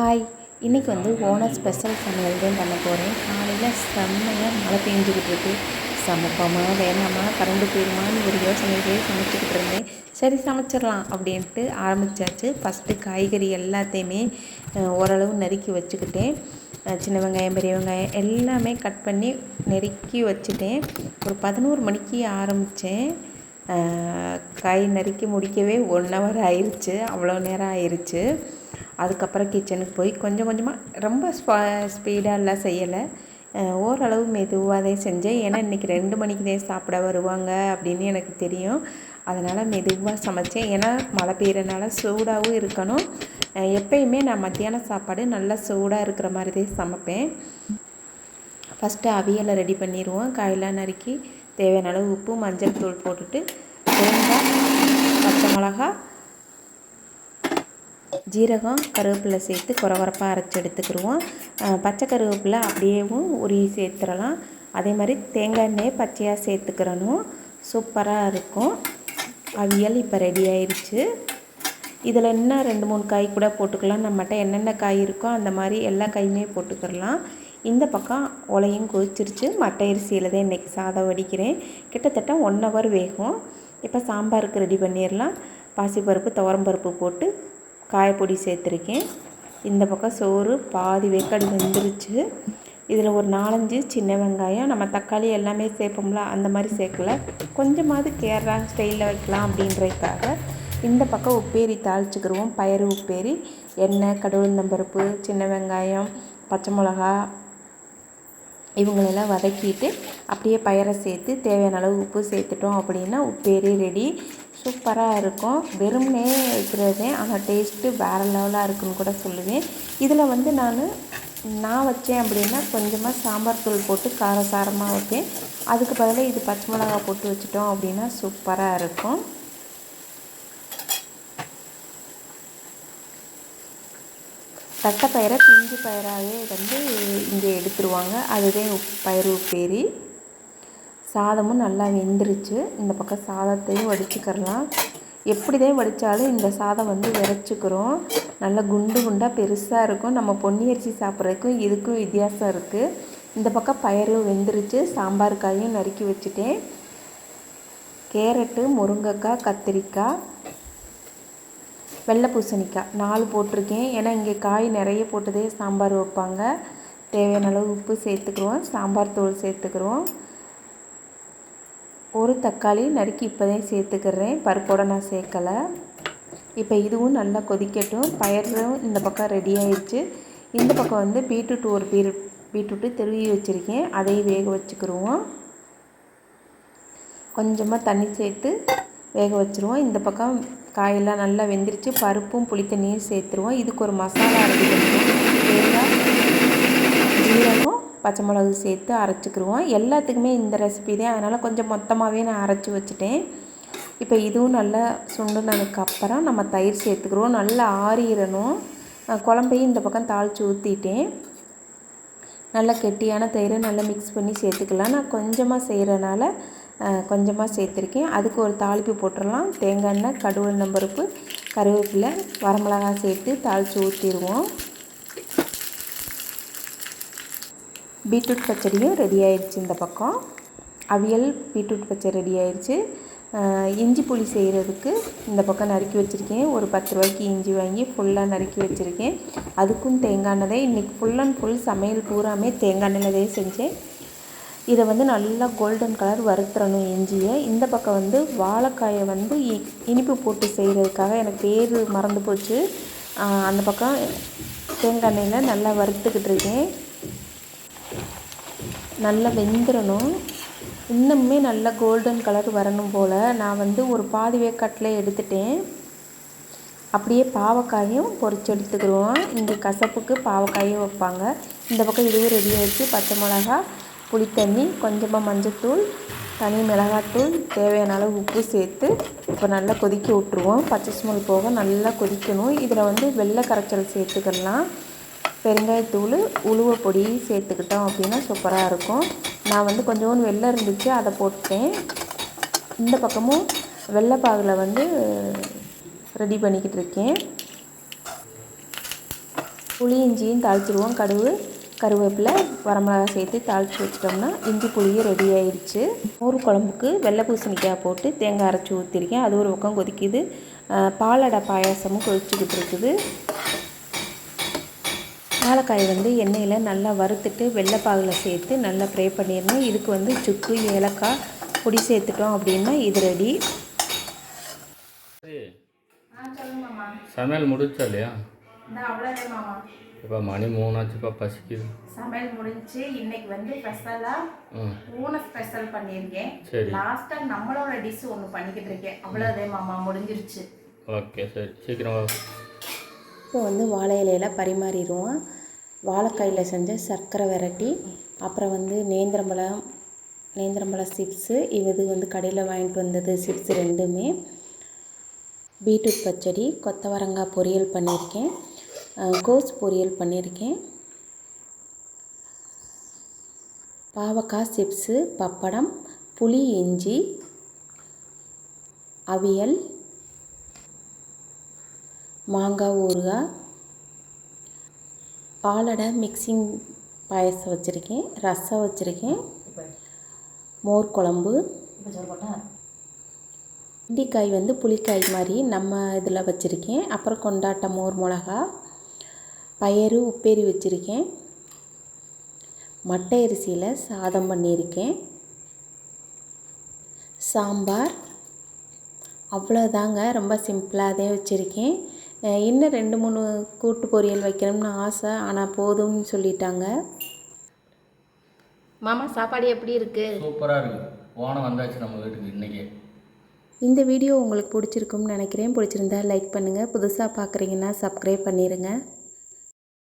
Hi இன்றைக்கி வந்து owner special சமையல் தான் பண்ண போகிறேன் காலையில் செம்மையாக மழை பெஞ்சிக்கிட்டு இருக்கு. சமைப்போமா வேணாமா கரண்டு போயிடுமான்னு ஒரு யோசனையிலே சமைச்சிக்கிட்டு இருந்தேன். சரி சமைச்சிடலாம் அப்படின்ட்டு ஆரம்பித்தாச்சு ஃபஸ்ட்டு காய்கறி எல்லாத்தையுமே ஓரளவு நறுக்கி வச்சுக்கிட்டேன். சின்ன வெங்காயம் பெரிய வெங்காயம் எல்லாமே கட் பண்ணி நறுக்கி வச்சுட்டேன். ஒரு பதினோரு மணிக்கு ஆரம்பித்தேன் காய் நறுக்கி முடிக்கவே ஒன் ஹவர் ஆயிடுச்சு அவ்வளோ நேரம் ஆயிடுச்சு அதுக்கப்புறம் கிச்சனுக்கு போய் கொஞ்சம் கொஞ்சமாக ரொம்ப ஸ்பா செய்யலை. ஓரளவு மெதுவாக தான் செஞ்சேன். ஏன்னா இன்றைக்கி ரெண்டு மணிக்கு தான் சாப்பிட வருவாங்க அப்படின்னு எனக்கு தெரியும். அதனால் மெதுவாக சமைச்சேன். ஏன்னா மழை பெய்கிறனால சூடாகவும் இருக்கணும். எப்பயுமே நான் மத்தியான சாப்பாடு நல்லா சூடாக இருக்கிற மாதிரி தான் சமைப்பேன். ஃபஸ்ட்டு அவியலை ரெடி பண்ணிடுவோம். காயெல்லாம் நறுக்கி தேவையான அளவு உப்பு மஞ்சள் தூள் போட்டுட்டு தேங்காய் பச்சை மிளகா ஜீரகம் கருவேப்பிலை சேர்த்து குறவரப்பாக அரைச்சி எடுத்துக்கிடுவோம் பச்சை கருவேப்பிலை அப்படியேவும் உருகி சேர்த்துடலாம். அதே மாதிரி தேங்காய் எண்ணெயை பச்சையாக சேர்த்துக்கிறணும். சூப்பராக இருக்கும். அவியல் இப்போ ரெடி ஆயிடுச்சு இதில் இன்னும் ரெண்டு மூணு காய் கூட போட்டுக்கலாம். நம்மகிட்ட என்னென்ன காய் இருக்கோ அந்த மாதிரி எல்லா காயுமே போட்டுக்கிடலாம். இந்த பக்கம் உலையும் கொதிச்சிருச்சு. மட்டை அரிசியில் தான் இன்றைக்கி சாதம் வடிக்கிறேன். கிட்டத்தட்ட ஒன் ஹவர் வேகும். இப்போ சாம்பாருக்கு ரெடி பண்ணிடலாம். பாசிப்பருப்பு துவரம்பருப்பு போட்டு காயப்பொடி சேர்த்துருக்கேன். இந்த பக்கம் சோறு பாதி வேக்காடு வெந்துருச்சு. இதில் ஒரு நாலஞ்சு சின்ன வெங்காயம் நம்ம தக்காளி எல்லாமே சேர்ப்போம்ல அந்த மாதிரி சேர்க்கல. கொஞ்சமாவது கேரளா ஸ்டைலில் வைக்கலாம் அப்படின்றதுக்காக இந்த பக்கம் உப்பேரி தாளிச்சுக்கிடுவோம் பயறு உப்பேரி எண்ணெய் கடுகுந்தம்பருப்பு சின்ன வெங்காயம் பச்சை மிளகா இவங்களெல்லாம் வதக்கிட்டு அப்படியே பயரை சேர்த்து தேவையான அளவு உப்பு சேர்த்துட்டோம் அப்படின்னா உப்பேரி ரெடி. சூப்பராக இருக்கும். வெறும்னே வைக்கிறதே ஆனால் டேஸ்ட்டு வேறு லெவலாக இருக்குன்னு கூட சொல்லுவேன். இதில் வந்து நான் நான் வச்சேன் அப்படின்னா கொஞ்சமாக சாம்பார் தூள் போட்டு காரசாரமாக வைப்பேன். அதுக்கு பதிலாக இது பச்சை மிளகா போட்டு வச்சிட்டோம் அப்படின்னா சூப்பராக இருக்கும். தட்டைப்பயிரை பிஞ்சு பயிராகவே வந்து இங்கே எடுத்துருவாங்க. அதுதான் பயிறு உப்பேரி. சாதமும் நல்லா வெந்துருச்சு. இந்த பக்கம் சாதத்தையும் வடிச்சுக்கிறலாம். எப்படி தான் வடித்தாலும் இந்த சாதம் வந்து விரைச்சிக்கிறோம். நல்லா குண்டு குண்டாக பெருசாக இருக்கும். நம்ம பொன்னியரிசி சாப்பிட்றதுக்கும் இதுக்கும் வித்தியாசம் இருக்குது இந்த பக்கம் பயிறு வெந்துருச்சு. சாம்பார் காயும் நறுக்கி வச்சுட்டேன். கேரட்டு முருங்கைக்காய் கத்திரிக்காய் வெள்ளை பூசணிக்காய் நாலு போட்டிருக்கேன். ஏன்னா இங்கே காய் நிறைய போட்டதே சாம்பார் வைப்பாங்க. தேவையான அளவு உப்பு சேர்த்துக்குருவோம் சாம்பார் தூள் சேர்த்துக்குருவோம் ஒரு தக்காளி நறுக்கி இப்போதான் சேர்த்துக்கிறேன். பருப்போட நான் சேர்க்கலை. இப்போ இதுவும் நல்லா கொதிக்கட்டும். பயிரும் இந்த பக்கம் ரெடி ஆயிடுச்சு. இந்த பக்கம் வந்து பீட்ரூட் ஒரு பீர் பீட்ரூட்டு திருவி வச்சுருக்கேன். அதையும் வேக வச்சுக்கிடுவோம் கொஞ்சமாக தண்ணி சேர்த்து வேக வச்சுருவோம். இந்த பக்கம் காயெல்லாம் நல்லா வெந்துருச்சு. பருப்பும் புளித்தண்ணியும் சேர்த்துருவோம். இதுக்கு ஒரு மசாலா ரெடி பண்ணிக்குவோம் தேங்காய் ஜீரகம் பச்சை மிளகு சேர்த்து அரைச்சிக்கிருவோம். எல்லாத்துக்குமே இந்த ரெசிபி தான். அதனால் கொஞ்சம் மொத்தமாகவே நான் அரைச்சி வச்சுட்டேன். இப்போ இதுவும் நல்லா சுண்டுனதுக்கப்புறம் நம்ம தயிர் சேர்த்துக்கிறோம் நல்லா ஆறிடணும். குழம்பையும் இந்த பக்கம் தாளித்து ஊற்றிட்டேன் நல்லா கெட்டியான தயிரை நல்லா மிக்ஸ் பண்ணி சேர்த்துக்கலாம். நான் கொஞ்சமாக செய்கிறனால கொஞ்சமாக சேர்த்துருக்கேன். அதுக்கு ஒரு தாளிப்பு போட்டுடலாம். தேங்காய் எண்ணெய் கடுகு பருப்பு கருவேப்பிலை வரமிளகாய் சேர்த்து தாளித்து ஊற்றிடுவோம் பீட்ரூட் பச்சடியும் ரெடி ஆயிடுச்சு இந்த பக்கம். அவியல் பீட்ரூட் பச்சடி ரெடி ஆயிடுச்சு. இஞ்சி புளி செய்கிறதுக்கு இந்த பக்கம் நறுக்கி வச்சுருக்கேன். ஒரு பத்து ரூபாய்க்கு இஞ்சி வாங்கி ஃபுல்லாக நறுக்கி வச்சுருக்கேன். அதுக்கும் தேங்காய் எண்ணெய் இன்றைக்கி ஃபுல் அண்ட் ஃபுல் சமையல் பூராமே தேங்காய் எண்ணெய் தான் செஞ்சேன். இதை வந்து நல்லா கோல்டன் கலர் வறுத்துறணும் இஞ்சியை. இந்த பக்கம் வந்து வாழைக்காயை வந்து இ- இனிப்பு போட்டு செய்கிறதுக்காக எனக்கு பேர் மறந்து போச்சு. அந்த பக்கம் தேங்காய் எண்ணெயில் நல்லா வறுத்துக்கிட்டு இருக்கேன். நல்லா வெந்துடணும் இன்னுமே நல்லா கோல்டன் கலர் வரணும் போல். நான் வந்து ஒரு பாதி வேக்காட்டில் எடுத்துட்டேன். அப்படியே பாவக்காயும் பொரிச்சு எடுத்துக்கிடுவோம் இங்கே கசப்புக்கு பாவக்காயும் வைப்பாங்க. இந்த பக்கம் இதுவும் ரெடி ஆகிடுச்சு பச்சை மிளகா புளித்தண்ணி கொஞ்சமாக மஞ்சத்தூள் தனி மிளகாத்தூள் தேவையான அளவு உப்பு சேர்த்து இப்போ நல்லா கொதிக்க விட்ருவோம் பச்சை ஸ்மெல் போக நல்லா கொதிக்கணும். இதில் வந்து வெள்ளை கரைச்சல் சேர்த்துக்கலாம். பெருங்காயத்தூள் உளுவை பொடி சேர்த்துக்கிட்டோம் அப்படின்னா சூப்பராக இருக்கும். நான் வந்து கொஞ்சோண்டு வெள்ளை இருந்துச்சு அதை போட்டேன் இந்த பக்கமும் வெள்ளைப்பாகில் வந்து ரெடி பண்ணிக்கிட்டு இருக்கேன். புளி இஞ்சியும் தாளிச்சிடுவோம் கடுகு கருவேப்பிலை வரமிளகா சேர்த்து தாளித்து வச்சிட்டோம்னா இஞ்சி புளியும் ரெடி ஆயிடுச்சு. மோர் குழம்புக்கு வெள்ளை பூசணிக்காய் போட்டு தேங்காய் அரைச்சி ஊற்றிருக்கேன் அது ஒரு பக்கம் கொதிக்குது. பாலடை பாயாசமும் கொதிச்சுக்கிட்டு இருக்குது. வாழைக்காய் வந்து எண்ணெயில் நல்லா வறுத்துட்டு வெள்ளைப்பாகில் சேர்த்து நல்லா ஃப்ரை பண்ணிடணும். இதுக்கு வந்து சுக்கு ஏலக்காய் பொடி சேர்த்துட்டோம் அப்படின்னா இது ரெடி சமையல் முடிச்சா இல்லையா? இப்போ மணி மூணாச்சுப்பா பசிக்குது. சமையல் முடிஞ்சு இன்னைக்கு வந்து ஸ்பெஷலாக பூனை ஸ்பெஷல் பண்ணியிருக்கேன். சரி. லாஸ்ட்டாக நம்மளோட டிஷ் ஒன்று பண்ணிக்கிட்டு இருக்கேன். அவ்வளோதே மாமா முடிஞ்சிருச்சு. ஓகே சரி. சீக்கிரம் இப்போ வந்து வாழை இலையில பரிமாறிடுவோம். வாழைக்காயில் செஞ்ச சர்க்கரை வெரைட்டி அப்புறம் வந்து நேந்திரம்பழம் நேந்திரம்பழம் சிப்ஸு இது வந்து கடையில் வாங்கிட்டு வந்தது சிப்ஸ் ரெண்டுமே. பீட்ரூட் பச்சடி கொத்தவரங்காய் பொரியல் பண்ணியிருக்கேன். கோஸ் பொரியல் பண்ணியிருக்கேன். பாவக்காய் சிப்ஸு பப்படம் புளி இஞ்சி அவியல் மாங்காய் ஊறுகாய் பாலடை மிக்சிங் பாயசம் வச்சுருக்கேன் ரசம் வச்சுருக்கேன் மோர் குழம்பு இண்டிக்காய் வந்து புளிக்காய் மாதிரி நம்ம இதில் வச்சுருக்கேன். அப்புறம் கொண்டாட்ட மோர் மிளகா பயறு உப்பேரி வச்சுருக்கேன். மட்டை அரிசியில் சாதம் பண்ணியிருக்கேன். சாம்பார் அவ்வளோதாங்க ரொம்ப சிம்பிளாகவே வச்சுருக்கேன். இன்னும் ரெண்டு மூணு கூட்டு பொரியல் வைக்கணும்னு ஆசை ஆனால் போதும்னு சொல்லிட்டாங்க. மாமா சாப்பாடு எப்படி இருக்குது சூப்பராக இருக்குது ஓனம் வந்தாச்சு நம்ம வீட்டுக்கு இன்றைக்கி இந்த வீடியோ உங்களுக்கு பிடிச்சிருக்கும்னு நினைக்கிறேன். பிடிச்சிருந்தா லைக் பண்ணுங்கள் புதுசாக பார்க்குறீங்கன்னா சப்ஸ்கிரைப் பண்ணிடுங்க